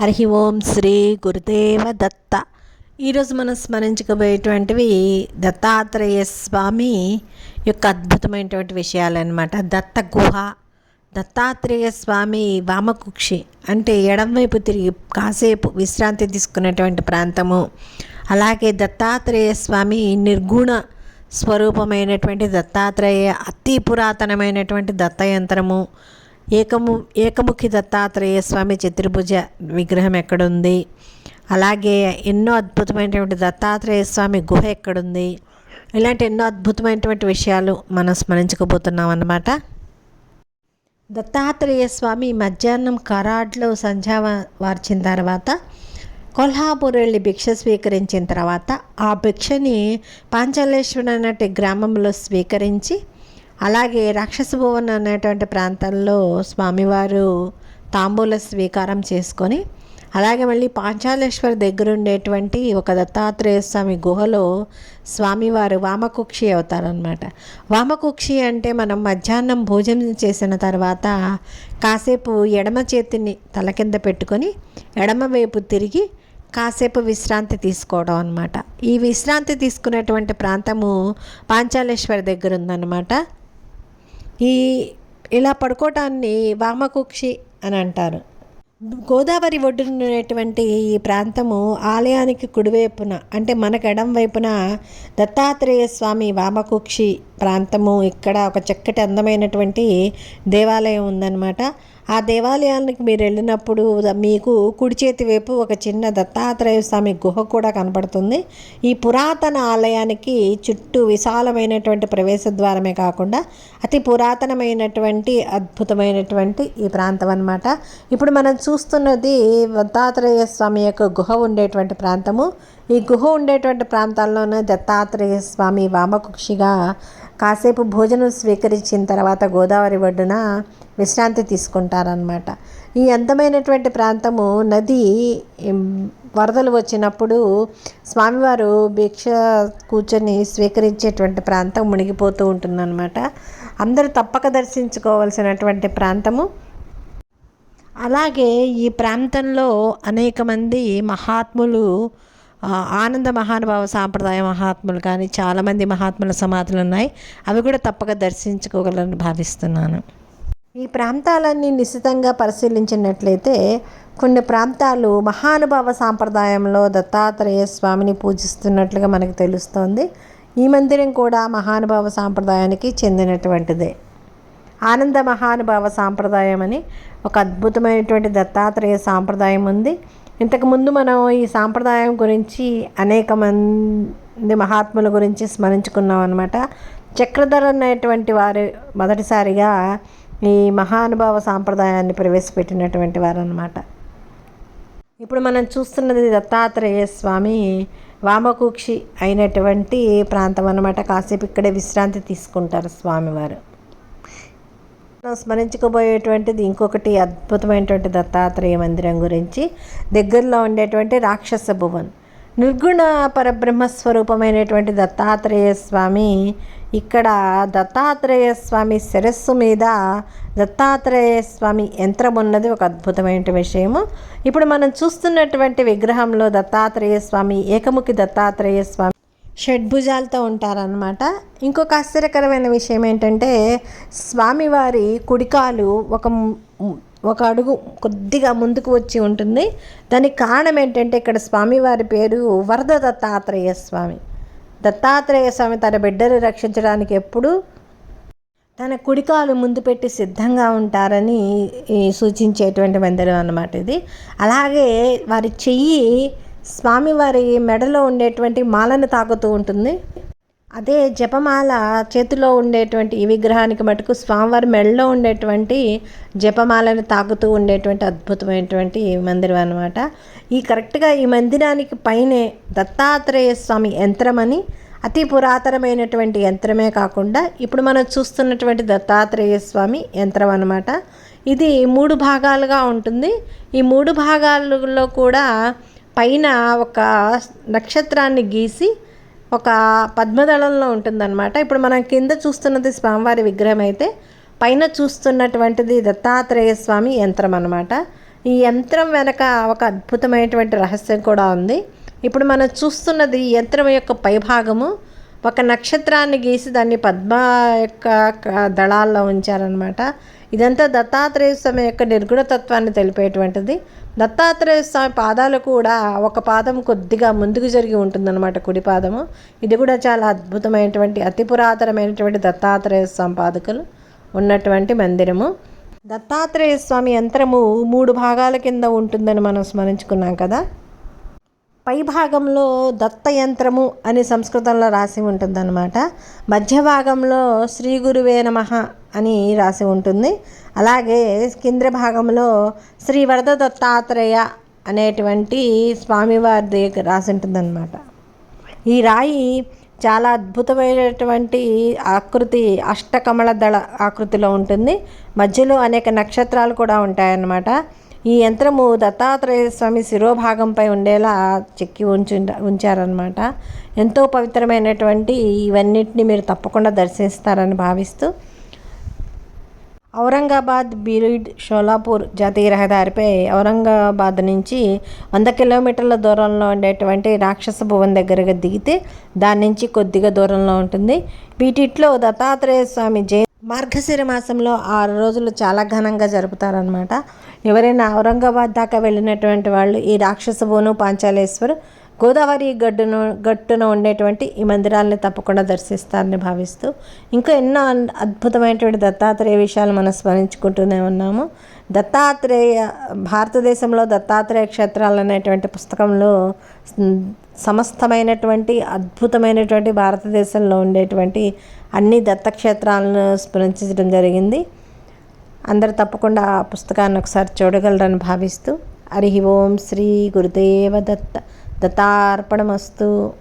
హరి ఓం శ్రీ గురుదేవ దత్త. ఈరోజు మనం స్మరించుకోబోయేటువంటివి దత్తాత్రేయ స్వామి యొక్క అద్భుతమైనటువంటి విషయాలన్నమాట. దత్త గుహ దత్తాత్రేయ స్వామి వామకుక్షి అంటే ఎడంవైపు తిరిగి కాసేపు విశ్రాంతి తీసుకునేటువంటి ప్రాంతము. అలాగే దత్తాత్రేయ స్వామి నిర్గుణ స్వరూపమైనటువంటి దత్తాత్రేయ అతి పురాతనమైనటువంటి దత్తయంత్రము. ఏకము ఏకముఖి దత్తాత్రేయ స్వామి చతుర్భుజ విగ్రహం ఎక్కడుంది? అలాగే ఎన్నో అద్భుతమైనటువంటి దత్తాత్రేయ స్వామి గుహ ఎక్కడుంది? ఇలాంటి ఎన్నో అద్భుతమైనటువంటి విషయాలు మనం స్మరించుకోబోతున్నాం అన్నమాట. దత్తాత్రేయ స్వామి మధ్యాహ్నం కరాడ్లో సంధ్యా వార్చిన తర్వాత కొల్హాపూర్ వెళ్ళి భిక్ష స్వీకరించిన తర్వాత ఆ భిక్షని పాంచాలేశ్వరం అనేటి గ్రామంలో స్వీకరించి అలాగే రాక్షసభువన్ అనేటువంటి ప్రాంతంలో స్వామివారు తాంబూల స్వీకారం చేసుకొని అలాగే మళ్ళీ పాంచాలేశ్వర్ దగ్గర ఉండేటువంటి ఒక దత్తాత్రేయ స్వామి గుహలో స్వామివారు వామకుక్షి అవుతారనమాట వామకుక్షి అంటే మనం మధ్యాహ్నం భోజనం చేసిన తర్వాత కాసేపు ఎడమ చేతిని తల కింద పెట్టుకొని ఎడమ వైపు తిరిగి కాసేపు విశ్రాంతి తీసుకోవడం అనమాట ఈ విశ్రాంతి తీసుకునేటువంటి ప్రాంతము పాంచాలేశ్వర్ దగ్గర ఉందన్నమాట ఈ ఇలా పడుకోవటాన్ని వామకుక్షి అని అంటారు. గోదావరి ఒడ్డునటువంటి ఈ ప్రాంతము ఆలయానికి కుడివైపున అంటే మనకు ఎడం వైపున దత్తాత్రేయ స్వామి వామకుక్షి ప్రాంతము. ఇక్కడ ఒక చక్కటి అందమైనటువంటి దేవాలయం ఉందన్నమాట. ఆ దేవాలయానికి మీరు వెళ్ళినప్పుడు మీకు కుడి చేతి వైపు ఒక చిన్న దత్తాత్రేయ స్వామి గుహ కూడా కనపడుతుంది. ఈ పురాతన ఆలయానికి చుట్టూ విశాలమైనటువంటి ప్రవేశ ద్వారమే కాకుండా అతి పురాతనమైనటువంటి అద్భుతమైనటువంటి ఈ ప్రాంతం అన్నమాట. ఇప్పుడు మనం చూస్తున్నది దత్తాత్రేయ స్వామి యొక్క గుహ ఉండేటువంటి ప్రాంతము. ఈ గుహ ఉండేటువంటి ప్రాంతాల్లోనే దత్తాత్రేయ స్వామి వామకుక్షిగా కాసేపు భోజనం స్వీకరించిన తర్వాత గోదావరి ఒడ్డున విశ్రాంతి తీసుకుంటారనమాట ఈ అందమైనటువంటి ప్రాంతము నది వరదలు వచ్చినప్పుడు స్వామివారు భిక్ష కూర్చొని స్వీకరించేటువంటి ప్రాంతం మునిగిపోతూ ఉంటుందన్నమాట. అందరూ తప్పక దర్శించుకోవాల్సినటువంటి ప్రాంతము. అలాగే ఈ ప్రాంతంలో అనేక మంది మహాత్ములు ఆనంద మహానుభావ సాంప్రదాయ మహాత్ములు కానీ చాలామంది మహాత్ముల సమాధులు ఉన్నాయి. అవి కూడా తప్పక దర్శించుకోగలని భావిస్తున్నాను. ఈ ప్రాంతాలన్నీ నిశ్చితంగా పరిశీలించినట్లయితే కొన్ని ప్రాంతాలు మహానుభావ సాంప్రదాయంలో దత్తాత్రేయ స్వామిని పూజిస్తున్నట్లుగా మనకు తెలుస్తోంది. ఈ మందిరం కూడా మహానుభావ సాంప్రదాయానికి చెందినటువంటిదే. ఆనంద మహానుభావ సాంప్రదాయం అని ఒక అద్భుతమైనటువంటి దత్తాత్రేయ సాంప్రదాయం ఉంది. ఇంతకుముందు మనం ఈ సాంప్రదాయం గురించి అనేక మంది మహాత్ముల గురించి స్మరించుకున్నాం అనమాట చక్రధర అనేటువంటి వారు మొదటిసారిగా ఈ మహానుభావ సాంప్రదాయాన్ని ప్రవేశపెట్టినటువంటి వారు అనమాట ఇప్పుడు మనం చూస్తున్నది దత్తాత్రేయ స్వామి వామకుక్షి అయినటువంటి ప్రాంతం అనమాట కాసేపు ఇక్కడే విశ్రాంతి తీసుకుంటారు స్వామివారు. మనం స్మరించుకోబోయేటువంటిది ఇంకొకటి అద్భుతమైనటువంటి దత్తాత్రేయ మందిరం గురించి. దగ్గరలో ఉండేటువంటి రాక్షస భువన్. నిర్గుణ పరబ్రహ్మ స్వరూపమైనటువంటి దత్తాత్రేయ స్వామి ఇక్కడ దత్తాత్రేయ స్వామి శిరస్సు మీద దత్తాత్రేయ స్వామి యంత్రం ఉన్నది ఒక అద్భుతమైన విషయము. ఇప్పుడు మనం చూస్తున్నటువంటి విగ్రహంలో దత్తాత్రేయ స్వామి ఏకముఖి దత్తాత్రేయ స్వామి షడ్భుజాలతో ఉంటారనమాట ఇంకొక ఆశ్చర్యకరమైన విషయం ఏంటంటే స్వామివారి కుడికాలు ఒక ఒక అడుగు కొద్దిగా ముందుకు వచ్చి ఉంటుంది. దానికి కారణం ఏంటంటే ఇక్కడ స్వామివారి పేరు వరద దత్తాత్రేయ స్వామి. దత్తాత్రేయ స్వామి తన బిడ్డను రక్షించడానికి ఎప్పుడు తన కుడికాలు ముందు పెట్టి సిద్ధంగా ఉంటారని సూచించేటువంటి మందిరం అన్నమాట ఇది. అలాగే వారి చెయ్యి స్వామివారి మెడలో ఉండేటువంటి మాలను తాకుతూ ఉంటుంది. అదే జపమాల చేతిలో ఉండేటువంటి ఈ విగ్రహానికి మటుకు స్వామివారి మెడలో ఉండేటువంటి జపమాలను తాకుతూ ఉండేటువంటి అద్భుతమైనటువంటి మందిరం అనమాట ఈ కరెక్ట్గా ఈ మందిరానికి పైనే దత్తాత్రేయ స్వామి యంత్రం అని అతి పురాతనమైనటువంటి యంత్రమే కాకుండా ఇప్పుడు మనం చూస్తున్నటువంటి దత్తాత్రేయ స్వామి యంత్రం అనమాట ఇది మూడు భాగాలుగా ఉంటుంది. ఈ మూడు భాగాలలో కూడా పైన ఒక నక్షత్రాన్ని గీసి ఒక పద్మదళంలో ఉంటుందన్నమాట. ఇప్పుడు మనం కింద చూస్తున్నది స్వామివారి విగ్రహం అయితే పైన చూస్తున్నటువంటిది దత్తాత్రేయ స్వామి యంత్రం అనమాట ఈ యంత్రం వెనక ఒక అద్భుతమైనటువంటి రహస్యం కూడా ఉంది. ఇప్పుడు మనం చూస్తున్నది యంత్రం యొక్క పైభాగము ఒక నక్షత్రాన్ని గీసి దాన్ని పద్మ యొక్క దళాల్లో ఉంచారనమాట ఇదంతా దత్తాత్రేయ స్వామి యొక్క నిర్గుణ తత్వాన్ని తెలిపేటువంటిది. దత్తాత్రేయ స్వామి పాదాలు కూడా ఒక పాదం కొద్దిగా ముందుకు జరిగి ఉంటుందన్నమాట కుడి పాదము. ఇది కూడా చాలా అద్భుతమైనటువంటి అతి పురాతనమైనటువంటి దత్తాత్రేయ స్వామి పాదుకలు ఉన్నటువంటి మందిరము. దత్తాత్రేయ స్వామి యంత్రము మూడు భాగాల కింద ఉంటుందని మనం స్మరించుకున్నాం కదా. పై భాగంలో దత్త యంత్రము అని సంస్కృతంలో రాసి ఉంటుందన్నమాట. మధ్య భాగంలో శ్రీ గురువే నమః అని రాసి ఉంటుంది. అలాగే కింద భాగంలో శ్రీ వరద దత్తాత్రేయ అనేటువంటి స్వామివారి రాసి ఉంటుందన్నమాట. ఈ రాయి చాలా అద్భుతమైనటువంటి ఆకృతి అష్టకమల దళ ఆకృతిలో ఉంటుంది. మధ్యలో అనేక నక్షత్రాలు కూడా ఉంటాయన్నమాట. ఈ యంత్రము దత్తాత్రేయ స్వామి శిరోభాగంపై ఉండేలా చెక్కి ఉంచి ఉంచారనమాట ఎంతో పవిత్రమైనటువంటి ఇవన్నిటిని మీరు తప్పకుండా దర్శిస్తారని భావిస్తూ ఔరంగాబాద్ బీరీడ్ షోలాపూర్ జాతీయ రహదారిపై ఔరంగాబాద్ నుంచి వంద కిలోమీటర్ల దూరంలో ఉండేటువంటి రాక్షస భువన్ దగ్గరగా దిగితే దాని నుంచి కొద్దిగా దూరంలో ఉంటుంది. వీటిట్లో దత్తాత్రేయ స్వామి జయ మార్గశిర మాసంలో ఆరు రోజులు చాలా ఘనంగా జరుపుతారనమాట ఎవరైనా ఔరంగాబాద్ దాకా వెళ్ళినటువంటి వాళ్ళు ఈ రాక్షస భువను పాంచాలేశ్వర్ గోదావరి గడ్డును గట్టున ఉండేటువంటి ఈ మందిరాలని తప్పకుండా దర్శిస్తారని భావిస్తూ ఇంకా ఎన్నో అన్- అద్భుతమైనటువంటి దత్తాత్రేయ విషయాలు మనం స్మరించుకుంటూనే ఉన్నాము. దత్తాత్రేయ భారతదేశంలో దత్తాత్రేయ క్షేత్రాలు అనేటువంటి పుస్తకంలో సమస్తమైనటువంటి అద్భుతమైనటువంటి భారతదేశంలో ఉండేటువంటి అన్ని దత్తక్షేత్రాలను స్మరించడం జరిగింది. అందరు తప్పకుండా ఆ పుస్తకాన్ని ఒకసారి చూడగలరని భావిస్తూ హరి ఓం శ్రీ గురుదేవ దత్త दत्तार्पणमस्तू.